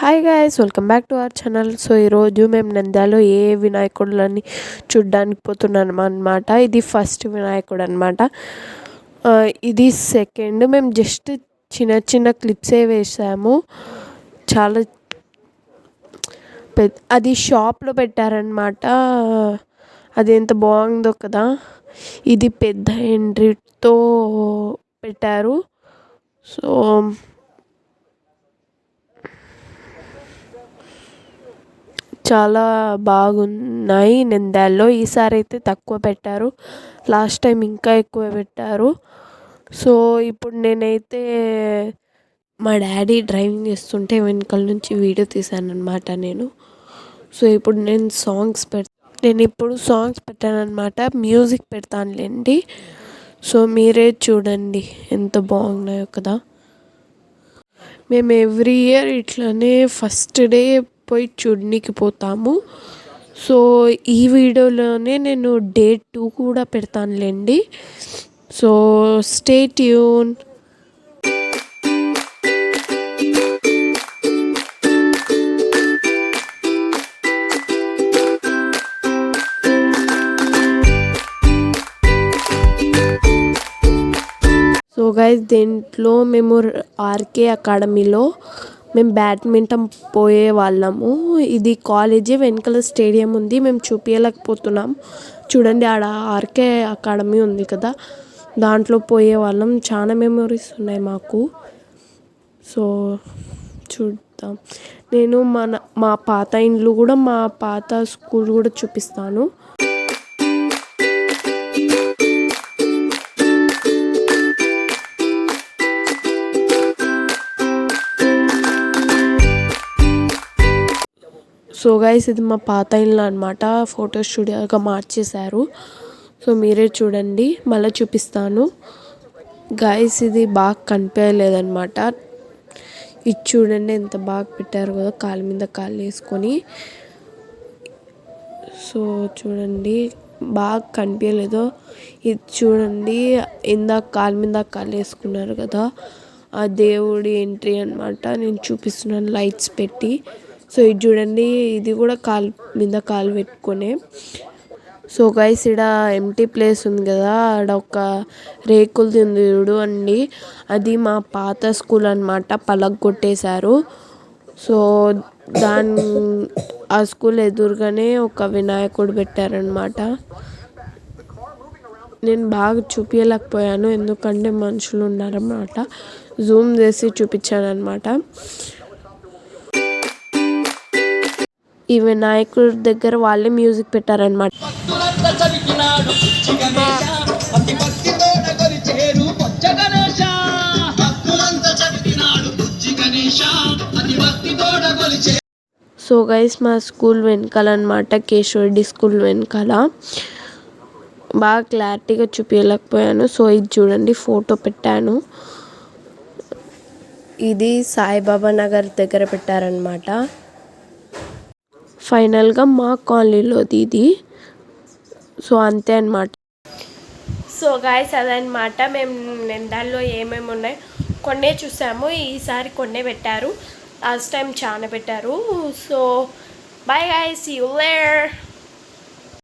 Hi guys welcome back to our channel so ఈరోజు మేము నంద్యాలలో ఏ వినాయకుడులని చూడ్డానికి పోతున్నాం అనమాట ఇది ఫస్ట్ వినాయకుడు అనమాట ఇది సెకండ్ మేము జస్ట్ చిన్న చిన్న క్లిప్సే వేసాము. చాలా పెద్ద అది షాప్లో పెట్టారనమాట అది ఎంత బాగుందో కదా. ఇది పెద్ద ఎంట్రీతో పెట్టారు. సో చాలా బాగున్నాయి. నంద్యాలలో ఈసారి అయితే తక్కువ పెట్టారు. లాస్ట్ టైం ఇంకా ఎక్కువ పెట్టారు. సో ఇప్పుడు నేనైతే మా డాడీ డ్రైవింగ్ చేస్తుంటే వెనకాల నుంచి వీడియో తీశాను అనమాట నేను. సో ఇప్పుడు నేను సాంగ్స్ పెడతా నేను ఇప్పుడు సాంగ్స్ పెట్టాను అనమాట మ్యూజిక్ పెడతానులేండి. సో మీరే చూడండి ఎంత బాగున్నాయో కదా. మేము ఎవ్రీ ఇయర్ ఇట్లనే ఫస్ట్ డే పోయి చూడడానికి పోతాము. సో ఈ వీడియోలోనే నేను డే టూ కూడా పెడతానులేండి. So stay tuned so guys దీంట్లో మేము ఆర్కే అకాడమీలో మేము బ్యాడ్మింటన్ పోయే వాళ్ళము. ఇది కాలేజీ వెనకాల స్టేడియం ఉంది. మేము చూపించలేకపోతున్నాం చూడండి ఆడ ఆర్కే అకాడమీ ఉంది కదా. దాంట్లో పోయే వాళ్ళం. చాలా మెమరీస్ ఉన్నాయి మాకు. సో చూద్దాం. నేను మన మా పాత ఇండ్లు కూడా మా పాత స్కూల్ కూడా చూపిస్తాను. సో గైస్ ఇది మా పాత ఇల్లు అనమాట ఫోటో స్టూడియోగా మార్చేశారు. సో మీరే చూడండి. మళ్ళీ చూపిస్తాను. గైస్ ఇది బాగా కనిపించలేదన్నమాట. ఇది చూడండి ఎంత బాగా పెట్టారు కదా కాలు మీద కాళ్ళు వేసుకొని. సో చూడండి బాగా కనిపించలేదు. ఇది చూడండి ఇందాక కాలు మీద కాళ్ళు వేసుకున్నారు కదా. ఆ దేవుడి ఎంట్రీ అనమాట నేను చూపిస్తున్నాను లైట్స్ పెట్టి. సో ఇది చూడండి ఇది కూడా కాలు మీద కాలు పెట్టుకునే. సో గైస్ ఇక్కడ ఎంటీ ప్లేస్ ఉంది కదా ఆడ ఒక రేకులు తింది చూడు అండి. అది మా పాత స్కూల్ అనమాట పలగొట్టేశారు సో దాని ఆ స్కూల్ ఎదురుగానే ఒక వినాయకుడు పెట్టారనమాట నేను బాగా చూపించలేకపోయాను ఎందుకంటే మనుషులు ఉన్నారన్నమాట. జూమ్ చేసి చూపించాను అనమాట ఈ వినాయకుడి దగ్గర వాళ్ళే మ్యూజిక్ పెట్టారనమాట సో గైస్ మా స్కూల్ వెనకాల అనమాట కేశవరెడ్డి స్కూల్ వెనకాల. బాగా క్లారిటీగా చూపించలేకపోయాను సో ఇది చూడండి ఫోటో పెట్టాను. ఇది సాయిబాబా నగర్ దగ్గర పెట్టారనమాట ఫైనల్గా మా కాలనీలోది ఇది సో అంతే అనమాట సో గాయస్ అదనమాట మేము నిందాల్లో ఏమేమి ఉన్నాయి? కొన్నే చూసాము. ఈసారి కొన్నే పెట్టారు. లాస్ట్ టైం చాలా పెట్టారు. So bye guys you లేర్